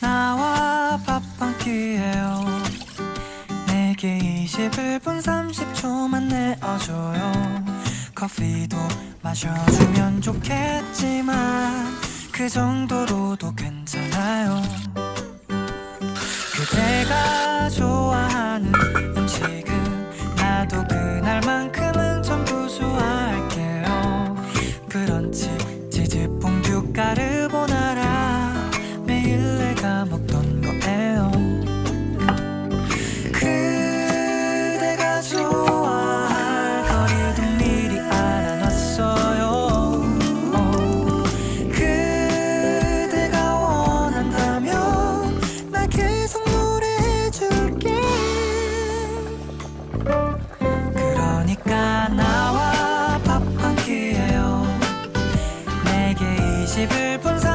나와 밥 한 끼에요. 내게 21분 30초만 내어줘요. 커피도 마셔주면 좋겠지만 그 정도로도 괜찮아요. 그대가 좋아하는 음식은 나도 그날만큼은 전부 수화할게요. 그런지 치즈 퐁듀 까르보나라 그러니까 나와 밥 한 끼예요 내게 을 품사.